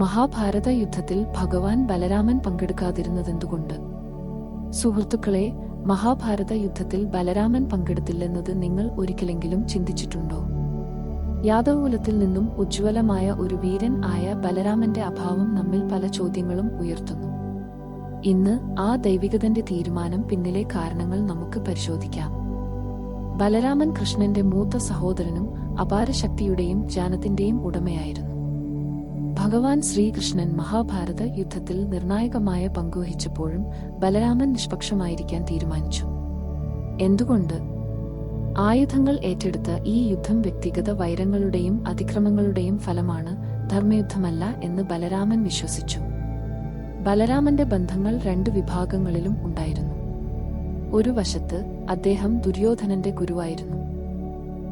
മഹാഭാരത യുദ്ധത്തിൽ ഭഗവാൻ ബലരാമൻ പങ്കെടുക്കാതിരുന്നതെന്തുകൊണ്ട്? സുഹൃത്തുക്കളെ മഹാഭാരത യുദ്ധത്തിൽ ബലരാമൻ പങ്കെടുത്തില്ലെന്നത് നിങ്ങൾ ഒരിക്കലെങ്കിലും ചിന്തിച്ചിട്ടുണ്ടോ? യാദവകുലത്തിൽ നിന്നും ഉജ്ജ്വലമായ ഒരു വീരൻ ആയ ബലരാമന്റെ അഭാവം നമ്മിൽ പല ചോദ്യങ്ങളും ഉയർത്തുന്നു. ഇന്ന് ആ ദൈവികതന്റെ തീരുമാനം പിന്നിലെ കാരണങ്ങൾ നമുക്ക് പരിശോധിക്കാം. ബലരാമൻ കൃഷ്ണന്റെ മൂത്ത സഹോദരനും അപാരശക്തിയുടെയും ജ്ഞാനത്തിന്റെയും ഉടമയായിരുന്നു. ഭഗവാൻ ശ്രീകൃഷ്ണൻ മഹാഭാരത യുദ്ധത്തിൽ നിർണായകമായ പങ്കുവഹിച്ചപ്പോഴും ബലരാമൻ നിഷ്പക്ഷമായിരിക്കാൻ തീരുമാനിച്ചു. എന്തുകൊണ്ട്? ആയുധങ്ങൾ ഏറ്റെടുത്ത ഈ യുദ്ധം വ്യക്തിഗത വൈരങ്ങളുടെയും അതിക്രമങ്ങളുടെയും ഫലമാണ് ധർമ്മയുദ്ധമല്ല എന്ന് ബലരാമൻ വിശ്വസിച്ചു. ബലരാമന്റെ ബന്ധങ്ങൾ രണ്ട് വിഭാഗങ്ങളിലും ഉണ്ടായിരുന്നു. ഒരു വശത്ത് അദ്ദേഹം ദുര്യോധനന്റെ ഗുരുവായിരുന്നു.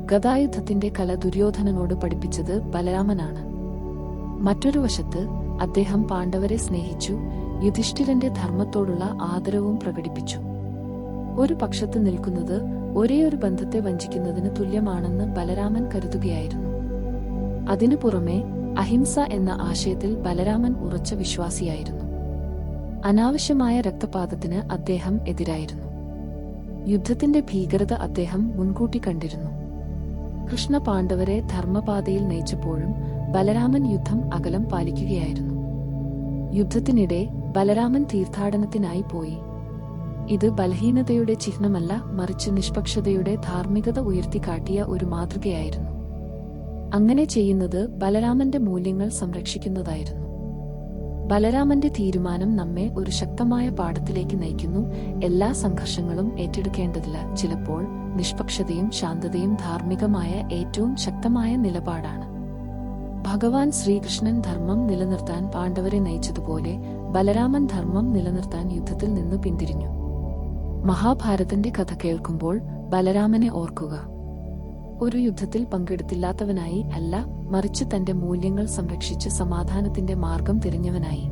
ഗതായുദ്ധത്തിന്റെ കല ദുര്യോധനനോട് പഠിപ്പിച്ചത് ബലരാമനാണ്. മറ്റൊരു വശത്ത് അദ്ദേഹം പാണ്ഡവരെ സ്നേഹിച്ചു യുധിഷ്ഠിരന്റെ ധർമ്മത്തോടുള്ള ആദരവും പ്രകടിപ്പിച്ചു. ഒരു പക്ഷത്ത് നിൽക്കുന്നത് ഒരേ ഒരു ബന്ധത്തെ വഞ്ചിക്കുന്നതിന് തുല്യമാണെന്ന് ബലരാമൻ കരുതുകയായിരുന്നു. അതിനു പുറമെ അഹിംസ എന്ന ആശയത്തിൽ ബലരാമൻ ഉറച്ച വിശ്വാസിയായിരുന്നു. അനാവശ്യമായ രക്തപാതത്തിന് അദ്ദേഹം എതിരായിരുന്നു. യുദ്ധത്തിന്റെ ഭീകരത അദ്ദേഹം മുൻകൂട്ടി കണ്ടിരുന്നു. കൃഷ്ണ പാണ്ഡവരെ ധർമ്മപാതയിൽ നയിച്ചപ്പോഴും ബലരാമൻ യുദ്ധം അകലം പാലിക്കുകയായിരുന്നു. യുദ്ധത്തിനിടെ ബലരാമൻ തീർത്ഥാടനത്തിനായി പോയി. ഇത് ബലഹീനതയുടെ ചിഹ്നമല്ല മറിച്ച് നിഷ്പക്ഷതയുടെ ധാർമ്മികത ഉയർത്തിക്കാട്ടിയ ഒരു മാതൃകയായിരുന്നു. അങ്ങനെ ചെയ്യുന്നത് ബലരാമന്റെ മൂല്യങ്ങൾ സംരക്ഷിക്കുന്നതായിരുന്നു. ബലരാമന്റെ തീരുമാനം നമ്മെ ഒരു ശക്തമായ പാഠത്തിലേക്ക് നയിക്കുന്നു. എല്ലാ സംഘർഷങ്ങളും ഏറ്റെടുക്കേണ്ടതില്ല. ചിലപ്പോൾ നിഷ്പക്ഷതയും ശാന്തതയും ധാർമ്മികമായ ഏറ്റവും ശക്തമായ നിലപാടാണ്. ഭഗവാൻ ശ്രീകൃഷ്ണൻ ധർമ്മം നിലനിർത്താൻ പാണ്ഡവരെ നയിച്ചതുപോലെ ബലരാമൻ ധർമ്മം നിലനിർത്താൻ യുദ്ധത്തിൽ നിന്ന് പിന്തിരിഞ്ഞു. മഹാഭാരതന്റെ കഥ കേൾക്കുമ്പോൾ ബലരാമനെ ഓർക്കുക. ഒരു യുദ്ധത്തിൽ പങ്കെടുത്തില്ലാത്തവനായി അല്ല മറിച്ച് തന്റെ മൂല്യങ്ങൾ സംരക്ഷിച്ച് സമാധാനത്തിന്റെ മാർഗം തിരഞ്ഞവനായി.